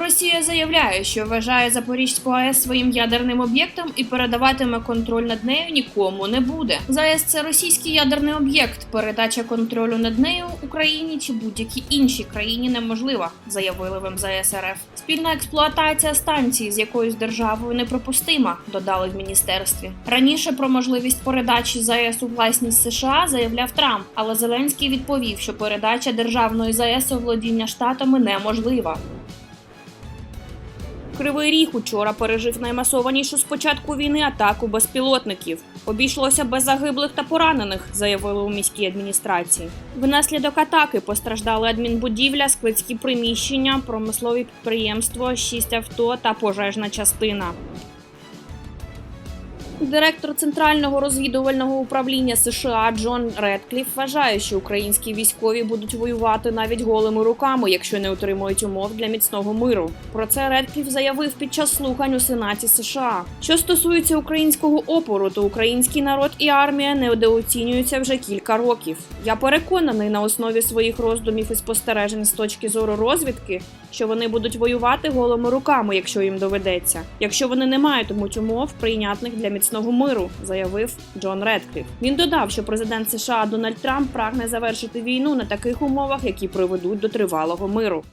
Росія заявляє, що вважає Запорізьку АЕС своїм ядерним об'єктом і передаватиме контроль над нею нікому не буде. ЗАЕС – це російський ядерний об'єкт. Передача контролю над нею Україні чи будь-якій іншій країні неможлива, заявили в МЗС РФ. Спільна експлуатація станції з якоюсь державою неприпустима, додали в міністерстві. Раніше про можливість передачі ЗАЕС у власність США заявляв Трамп, але Зеленський відповів, що передача державної ЗАЕС у володіння штатами неможлива. Кривий Ріг учора пережив наймасованішу з початку війни атаку безпілотників. Обійшлося без загиблих та поранених, заявили у міській адміністрації. Внаслідок атаки постраждали адмінбудівля, складські приміщення, промислові підприємство, шість авто та пожежна частина. Директор Центрального розвідувального управління США Джон Редкліф вважає, що українські військові будуть воювати навіть голими руками, якщо не отримують умов для міцного миру. Про це Редкліф заявив під час слухань у Сенаті США. Що стосується українського опору, то український народ і армія недооцінюються вже кілька років. Я переконаний на основі своїх роздумів і спостережень з точки зору розвідки, що вони будуть воювати голими руками, якщо їм доведеться, якщо вони не матимуть умов прийнятних для міцного миру, заявив Джон Редкліф. Він додав, що президент США Дональд Трамп прагне завершити війну на таких умовах, які приведуть до тривалого миру.